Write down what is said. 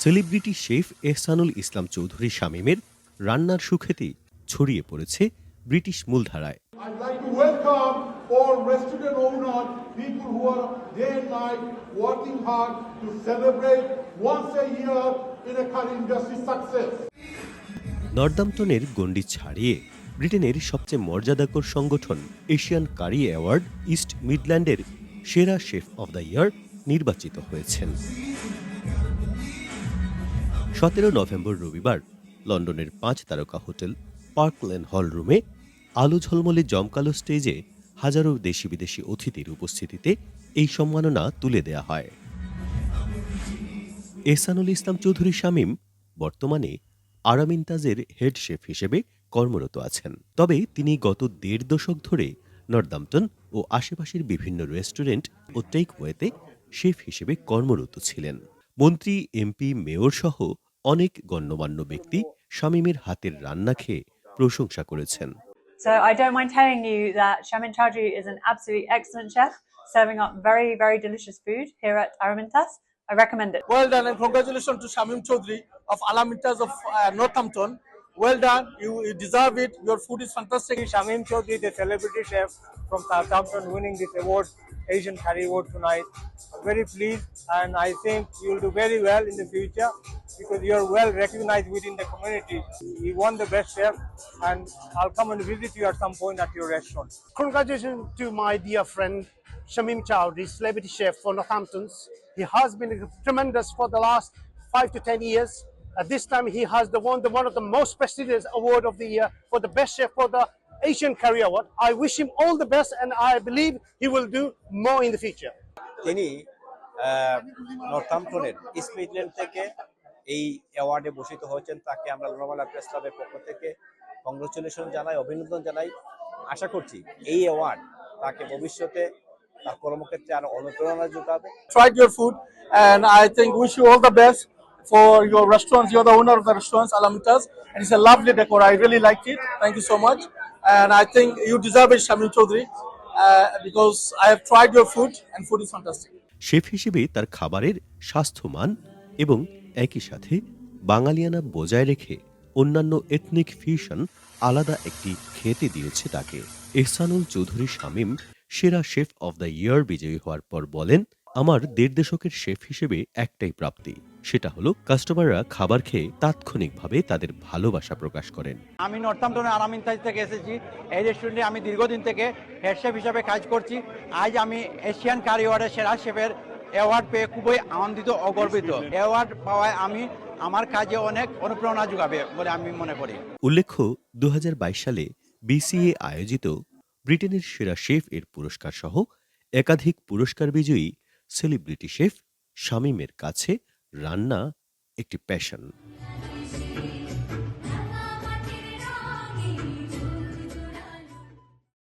Celebrity chef Ehsanul Islam Chowdhury শামীমের রান্নার সুখ্যাতি ছড়িয়ে পড়েছে ব্রিটিশ মূলধারায়. নর্দাম্পটনের গণ্ডি ছাড়িয়ে ব্রিটেনের সবচেয়ে মর্যাদাকর সংগঠন এশিয়ান কারি অ্যাওয়ার্ড ইস্ট মিডল্যান্ডের সেরা শেফ অব দ্য ইয়ার নির্বাচিত হয়েছেন সতেরো নভেম্বর রবিবার লন্ডনের পাঁচ তারকা হোটেল পার্কলেন হল রুমে আলো ঝলমলে জমকালো স্টেজে হাজারো দেশি বিদেশি অতিথির উপস্থিতিতে এই সম্মাননা তুলে দেয়া হয়। এহসানুল ইসলাম চৌধুরী শামীম বর্তমানে আরামিনতাজের হেড শেফ হিসেবে কর্মরত আছেন। তবে তিনি গত দেড় দশক ধরে নর্দাম্পটন ও আশেপাশের বিভিন্ন রেস্টুরেন্ট ও টেকওয়েতে শেফ হিসেবে কর্মরত ছিলেন। মন্ত্রী এমপি মেয়র সহ অনেক গণ্যমান্য ব্যক্তি শামীমের হাতের রান্না খেয়ে প্রশংসা করেছেন So I don't mind telling you that Shamin Chaudhry is an absolutely excellent chef, serving up very, very delicious food here at Aramintas. I recommend it. Well done and congratulations to Shamim Chaudhry of Alamintas of uh, Northampton. Well done. You, you deserve it. Your food is fantastic. Shamim Chaudhry, the celebrity chef from Southampton, winning this award, Asian Curry Award tonight. I'm very pleased, and I think you'll do very well in the future because you're well recognized within the community. You won the best chef, and I'll come and visit you at some point at your restaurant. Congratulations to my dear friend Shamim Chowdhury, celebrity chef for Northamptons. He has been tremendous for the last five to ten years. At this time, he has the one, the one of the most prestigious award of the year for the best chef for the Asian Career Award. I wish him all the best, and I believe he will do more in the future. তিনি নর্থাম্পটনের east Midland থেকে এই অ্যাওয়ার্ডে ভূষিত হয়েছেন তাকে আমরা লোনামালা press ক্লাবের পক্ষ থেকে কংগ্রেচুলেশন জানাই অভিনন্দন জানাই আশা করছি এই অ্যাওয়ার্ড তাকে ভবিষ্যতে তার কর্মক্ষেত্রে আরও অনুপ্রেরণা যোগাবে Tried your food, and I think wish you all the best for your restaurants. You're the owner of the restaurants, Alamintas, and it's a lovely decor. I really liked it. Thank you so much. And I think you deserve it, Shamim Chaudhry, uh, because I have tried your food, and food is fantastic. Chef হিসেবে তার খাবারের স্বাস্থ্যমান এবং একই সাথে বাঙালিয়ানা বজায় রেখে অন্যান্য ethnic fusion আলাদা একটি খেতে দিয়েছে তাকে এহসানুল চৌধুরী শামীম সেরা শেফ অব দ্য ইয়ার বিজয়ী হওয়ার পর বলেন আমার দেড় দশকের শেফ হিসেবে একটাই প্রাপ্তি সেটা হলো কাস্টমাররা খাবার খেয়ে তাৎক্ষণিকভাবে তাদের ভালোবাসা প্রকাশ করেন। আমি নর্থাম্পটনের আরামিনতাজ থেকে এসেছি। এই রেস্টুরেন্টে আমি দীর্ঘদিন থেকে হেড শেফ হিসাবে কাজ করছি। আজ আমি এশিয়ান কারি অ্যাওয়ার্ডের সেরা শেফের অ্যাওয়ার্ড পেয়ে খুবই আনন্দিত ও গর্বিত অ্যাওয়ার্ড পাওয়ায় আমি আমার কাজে অনেক অনুপ্রেরণা যোগাবে বলে আমি মনে করি। উল্লেখ্য দু হাজার বাইশ সালে বিসিএ আয়োজিত ব্রিটেনের সেরা শেফ এর পুরস্কার সহ একাধিক পুরস্কার বিজয়ী সেলিব্রিটি শেফ শামীমের কাছে রান্না একটি প্যাশন